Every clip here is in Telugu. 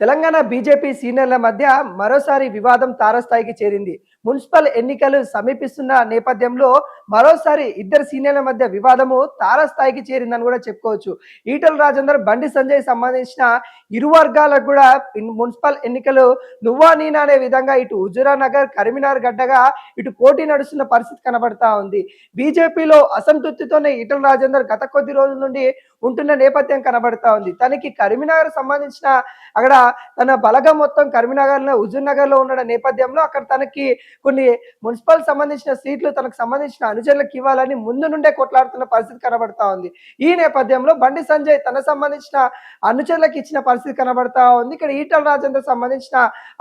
తెలంగాణ బీజేపీ సీనియర్ల మధ్య మరోసారి వివాదం తారస్థాయికి చేరింది. మున్సిపల్ ఎన్నికలు సమీపిస్తున్న నేపథ్యంలో మరోసారి ఇద్దరు సీనియర్ల మధ్య వివాదము తారస్థాయికి చేరిందని కూడా చెప్పుకోవచ్చు. ఈటల రాజేందర్ బండి సంజయ్ సంబంధించిన ఇరు వర్గాలకు కూడా మున్సిపల్ ఎన్నికలు నువ్వా నీనా అనే విధంగా ఇటు హుజురా నగర్ కరీంనగర్ గడ్డగా ఇటు పోటీ నడుస్తున్న పరిస్థితి కనబడతా ఉంది. బీజేపీలో అసంతృప్తితోనే ఈటల రాజేందర్ గత కొద్ది రోజుల నుండి ఉంటున్న నేపథ్యం కనబడతా ఉంది. తనకి కరీంనగర్ సంబంధించిన అక్కడ తన బలగం మొత్తం కరీంనగర్లో హుజూర్ నగర్లో ఉన్న నేపథ్యంలో అక్కడ తనకి కొన్ని మున్సిపల్ సంబంధించిన సీట్లు తనకు సంబంధించిన అనుచరులకు ఇవ్వాలని ముందు నుండే కొట్లాడుతున్న పరిస్థితి కనబడతా ఉంది. ఈ నేపథ్యంలో బండి సంజయ్ తన సంబంధించిన అనుచరులకు ఇచ్చిన పరిస్థితి కనబడతా ఉంది. ఇక్కడ ఈటల రాజేందర్ సంబంధించిన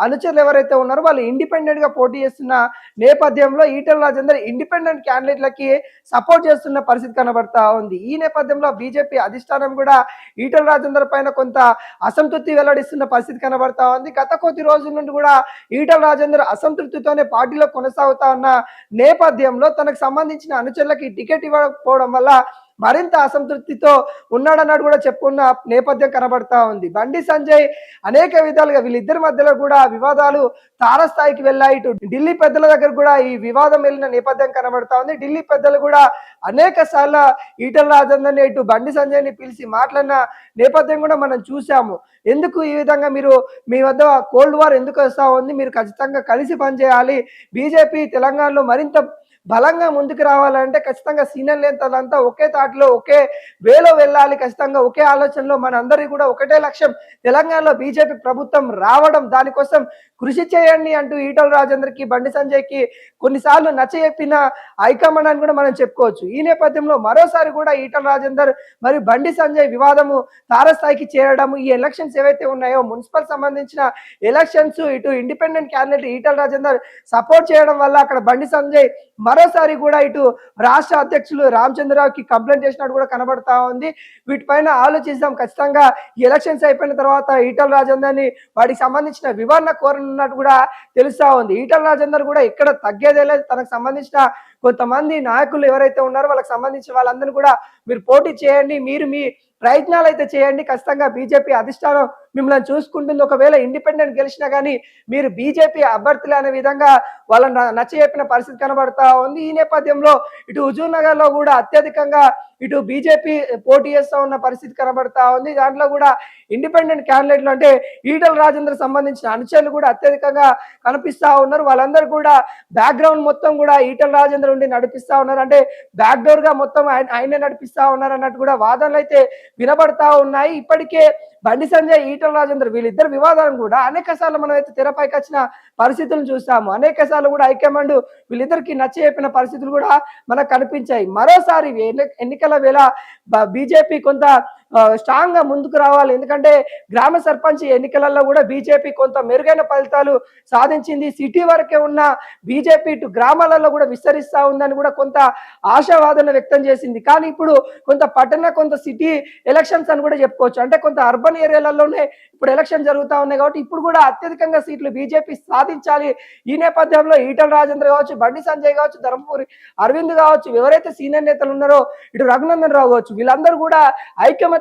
అనుచరులు ఎవరైతే ఉన్నారో వాళ్ళు ఇండిపెండెంట్గా పోటీ చేస్తున్న నేపథ్యంలో ఈటల రాజేందర్ ఇండిపెండెంట్ క్యాండిడేట్లకి సపోర్ట్ చేస్తున్న పరిస్థితి కనబడతా ఉంది. ఈ నేపథ్యంలో బీజేపీ అధిష్టానం కూడా ఈటల రాజేందర్ పైన కొంత అసంతృప్తి వెల్లడిస్తున్న పరిస్థితి కనబడతా ఉంది. గత కొద్ది రోజుల నుండి కూడా ఈటల రాజేందర్ అసంతృప్తితోనే పార్టీలో కొనసాగుతా ఉన్న నేపథ్యంలో తనకు సంబంధించిన అనుచరులకి టికెట్ ఇవ్వకపోవడం వల్ల మరింత అసంతృప్తితో ఉన్నాడన్నాడు కూడా చెప్పుకున్న నేపథ్యం కనబడతా ఉంది. బండి సంజయ్ అనేక విధాలుగా వీళ్ళిద్దరి మధ్యలో కూడా వివాదాలు తారస్థాయికి వెళ్ళాయి. ఇటు ఢిల్లీ పెద్దల దగ్గర కూడా ఈ వివాదం వెళ్ళిన నేపథ్యం కనబడతా ఉంది. ఢిల్లీ పెద్దలు కూడా అనేక సార్లు ఈటల రాజేందర్ని ఇటు బండి సంజయ్ని పిలిచి మాట్లాడిన నేపథ్యం కూడా మనం చూసాము ఎందుకు ఈ విధంగా మీరు మీ వద్ద కోల్డ్ వార్ ఎందుకు వస్తా ఉంది? మీరు ఖచ్చితంగా కలిసి పనిచేయాలి. బీజేపీ తెలంగాణలో మరింత బలంగా ముందుకు రావాలంటే ఖచ్చితంగా సీనియర్ నేతలంతా ఒకే తాటిలో ఒకే వేలో వెళ్ళాలి ఖచ్చితంగా ఒకే ఆలోచనలో మనందరి కూడా ఒకటే లక్ష్యం. తెలంగాణలో బీజేపీ ప్రభుత్వం రావడం దానికోసం కృషి చేయండి అంటూ ఈటల రాజేందర్కి బండి సంజయ్కి కొన్నిసార్లు నచ్చజెప్పిన హైకమాండ్ అని కూడా మనం చెప్పుకోవచ్చు. ఈ నేపథ్యంలో మరోసారి కూడా ఈటల రాజేందర్ మరియు బండి సంజయ్ వివాదము తారస్థాయికి చేరడం ఈ ఎలక్షన్స్ ఏవైతే ఉన్నాయో మున్సిపల్ సంబంధించిన ఎలక్షన్స్ ఇటు independent candidate Etela Rajender support చేయడం వల్ల అక్కడ బండి సంజయ్ మరోసారి కూడా ఇటు రాష్ట్ర అధ్యక్షులు రామచంద్రరావుకి కంప్లైంట్ చేసినట్టు కూడా కనబడతా ఉంది. వీటిపైన ఆలోచిస్తాం ఖచ్చితంగా ఈ ఎలక్షన్స్ అయిపోయిన తర్వాత ఈటల రాజేందర్ని వాటికి సంబంధించిన వివరణ కోరనున్నట్టు కూడా తెలుస్తా ఉంది. ఈటల రాజేందర్ కూడా ఇక్కడ తగ్గేదే లేదు. తనకు సంబంధించిన కొంతమంది నాయకులు ఎవరైతే ఉన్నారో వాళ్ళకి సంబంధించిన వాళ్ళందరినీ కూడా మీరు పోటీ చేయండి. మీరు మీ ప్రయత్నాలు అయితే చేయండి. ఖచ్చితంగా బీజేపీ అధిష్టానం మిమ్మల్ని చూసుకుంటుంది. ఒకవేళ ఇండిపెండెంట్ గెలిచినా కానీ మీరు బీజేపీ అభ్యర్థులు అనే విధంగా వాళ్ళని నచ్చజెప్పిన పరిస్థితి కనబడతా ఉంది. ఈ నేపథ్యంలో ఇటు హుజూర్నగర్లో కూడా అత్యధికంగా ఇటు బీజేపీ పోటీ చేస్తూ ఉన్న పరిస్థితి కనబడతా ఉంది. దాంట్లో కూడా ఇండిపెండెంట్ క్యాండిడేట్లు అంటే ఈటల రాజేంద్ర సంబంధించిన అనుచరులు కూడా అత్యధికంగా కనిపిస్తా ఉన్నారు. వాళ్ళందరూ కూడా బ్యాక్గ్రౌండ్ మొత్తం కూడా ఈటల రాజేంద్ర ఉండి నడిపిస్తా ఉన్నారు. అంటే బ్యాక్డోర్గా మొత్తం ఆయన ఆయనే నడిపిస్తూ ఉన్నారు అన్నట్టు కూడా వాదనలు అయితే వినబడతా ఉన్నాయి. ఇప్పటికే బండి సంజయ్ ఈటల రాజేంద్ర వీళ్ళిద్దరు వివాదాలను కూడా అనేక సార్లు మనం అయితే తెరపైకి వచ్చిన పరిస్థితులను చూస్తాము. అనేక సార్లు కూడా హైకమాండ్ వీళ్ళిద్దరికి నచ్చ చెప్పిన పరిస్థితులు కూడా మనకు కనిపించాయి. మరోసారి ఎన్ని- ఎన్నికల వేళ బీజేపీ కొంత స్ట్రాంగ్గా ముందుకు రావాలి. ఎందుకంటే గ్రామ సర్పంచ్ ఎన్నికలలో కూడా బీజేపీ కొంత మెరుగైన ఫలితాలు సాధించింది. సిటీ వరకే ఉన్న బీజేపీ ఇటు గ్రామాలలో కూడా విస్తరిస్తా ఉందని కూడా కొంత ఆశావాదన వ్యక్తం చేసింది. కానీ ఇప్పుడు కొంత పట్టణ కొంత సిటీ ఎలక్షన్స్ అని కూడా చెప్పుకోవచ్చు. అంటే కొంత అర్బన్ ఏరియాలలోనే ఇప్పుడు ఎలక్షన్ జరుగుతూ ఉన్నాయి కాబట్టి ఇప్పుడు కూడా అత్యధికంగా సీట్లు బీజేపీ సాధించాలి. ఈ నేపథ్యంలో ఈటల రాజేంద్ర కావచ్చు బండి సంజయ్ కావచ్చు ధర్మపురి అరవింద్ కావచ్చు ఎవరైతే సీనియర్ నేతలు ఉన్నారో ఇటు రఘునందన్ రావు కావచ్చు వీళ్ళందరూ కూడా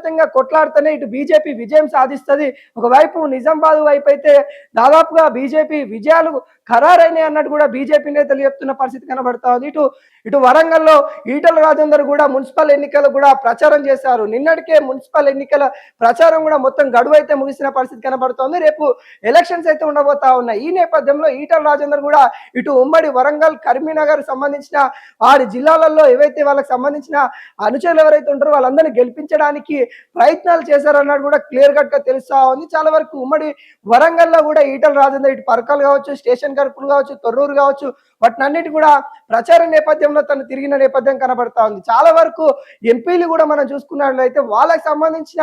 ఐకమత్యంగా కొట్లాడితేనే ఇటు బీజేపీ విజయం సాధిస్తుంది. ఒకవైపు నిజామాబాద్ వైపు అయితే దాదాపుగా బీజేపీ విజయాలు ఖరారైనాయి అన్నట్టు కూడా బీజేపీ నేతలు చెప్తున్న పరిస్థితి కనబడతా ఉంది. ఇటు ఇటు వరంగల్లో ఈటల రాజేందర్ కూడా మున్సిపల్ ఎన్నికలు కూడా ప్రచారం చేశారు. నిన్నటికే మున్సిపల్ ఎన్నికల ప్రచారం కూడా మొత్తం గడువు అయితే ముగిసిన పరిస్థితి కనబడుతోంది. రేపు ఎలక్షన్స్ అయితే ఉండబోతా ఉన్నాయి. ఈ నేపథ్యంలో ఈటల రాజేందర్ కూడా ఇటు ఉమ్మడి వరంగల్ కరీంనగర్ సంబంధించిన వారి జిల్లాలలో ఏవైతే వాళ్ళకి సంబంధించిన అనుచరులు ఎవరైతే ఉంటారో వాళ్ళందరినీ గెలిపించడానికి ప్రయత్నాలు చేశారన్నట్టు కూడా క్లియర్ కట్గా తెలుస్తా ఉంది. చాలా వరకు ఉమ్మడి వరంగల్లో కూడా ఈటల రాజేందర్ ఇటు పరకాలు కావచ్చు స్టేషన్ గర్పులు కావచ్చు తొర్రూరు కావచ్చు వాటినన్నిటి కూడా ప్రచార నేపథ్యంలో తను తిరిగిన నేపథ్యం కనబడతా ఉంది. చాలా వరకు ఎంపీలు కూడా మనం చూసుకున్నట్లయితే వాళ్ళకి సంబంధించిన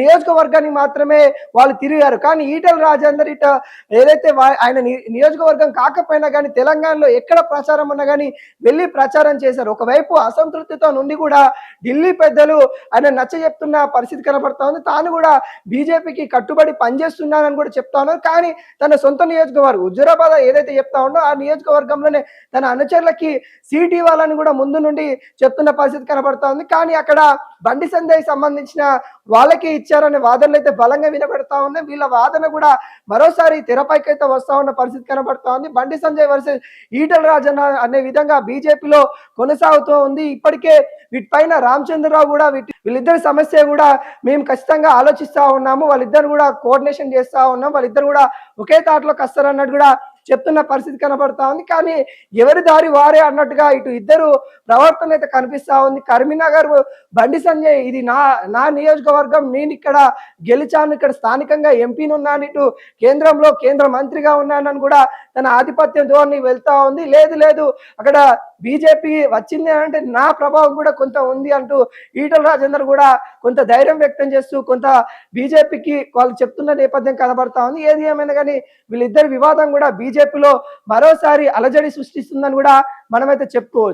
నియోజకవర్గానికి మాత్రమే వాళ్ళు తిరిగారు. కానీ ఈటల రాజేందర్ ఇట ఏదైతే ఆయన నియోజకవర్గం కాకపోయినా కానీ తెలంగాణలో ఎక్కడ ప్రచారం ఉన్నా కానీ వెళ్ళి ప్రచారం చేశారు. ఒకవైపు అసంతృప్తితో నుండి కూడా ఢిల్లీ పెద్దలు ఆయన నచ్చ చెప్తున్న పరిస్థితి కనబడతా ఉంది. తాను కూడా బీజేపీకి కట్టుబడి పనిచేస్తున్నానని కూడా చెప్తా ఉన్నారు. కానీ తన సొంత నియోజకవర్గం హుజురాబాద్ ఏదైతే చెప్తా ఉండో ఆ నియోజకవర్గంలోనే తన అనుచరులకి సీట్ ఇవ్వాలని కూడా ముందు నుండి చెప్తున్న పరిస్థితి కనబడతా ఉంది కానీ అక్కడ బండి సందేహి సంబంధించిన వాళ్ళకి ఇచ్చారనే వాదనలు అయితే బలంగా వినబడతా ఉన్నాయి. వీళ్ళ వాదన కూడా మరోసారి తెరపైకి అయితే వస్తా ఉన్న పరిస్థితి కనబడతా ఉంది బండి సంజయ్ వర్సెస్ ఈటల రాజన్న అనే విధంగా బీజేపీలో కొనసాగుతూ ఉంది. ఇప్పటికే వీటిపైన రామచంద్రరావు కూడా వీటి వీళ్ళిద్దరి సమస్య కూడా మేము ఖచ్చితంగా ఆలోచిస్తా ఉన్నాము. వాళ్ళిద్దరు కూడా కోఆర్డినేషన్ చేస్తా ఉన్నాం. వాళ్ళిద్దరు కూడా ఒకే తాటలోకి వస్తారన్నట్టు కూడా చెప్తున్న పరిస్థితి కనబడతా ఉంది. కానీ ఎవరి దారి వారే అన్నట్టుగా ఇటు ఇద్దరు ప్రవర్తన అయితే కనిపిస్తా ఉంది. కరీంనగర్ బండి సంజయ్ ఇది నా నా నియోజకవర్గం నేను ఇక్కడ గెలిచాను ఇక్కడ స్థానికంగా ఎంపీని ఉన్నాను ఇటు కేంద్రంలో కేంద్ర మంత్రిగా ఉన్నానని కూడా తన ఆధిపత్యం ధోరణి వెళ్తా ఉంది. లేదు లేదు అక్కడ బీజేపీ వచ్చింది అంటే నా ప్రభావం కూడా కొంత ఉంది అంటూ ఈటల రాజేందర్ కూడా కొంత ధైర్యం వ్యక్తం చేస్తూ కొంత బీజేపీకి వాళ్ళు చెప్తున్న నేపథ్యం కనబడతా ఉంది. ఏది ఏమైనా కానీ వీళ్ళిద్దరి వివాదం కూడా బీజేపీలో మరోసారి అలజడి సృష్టిస్తుందని కూడా మనమైతే చెప్పుకోవచ్చు.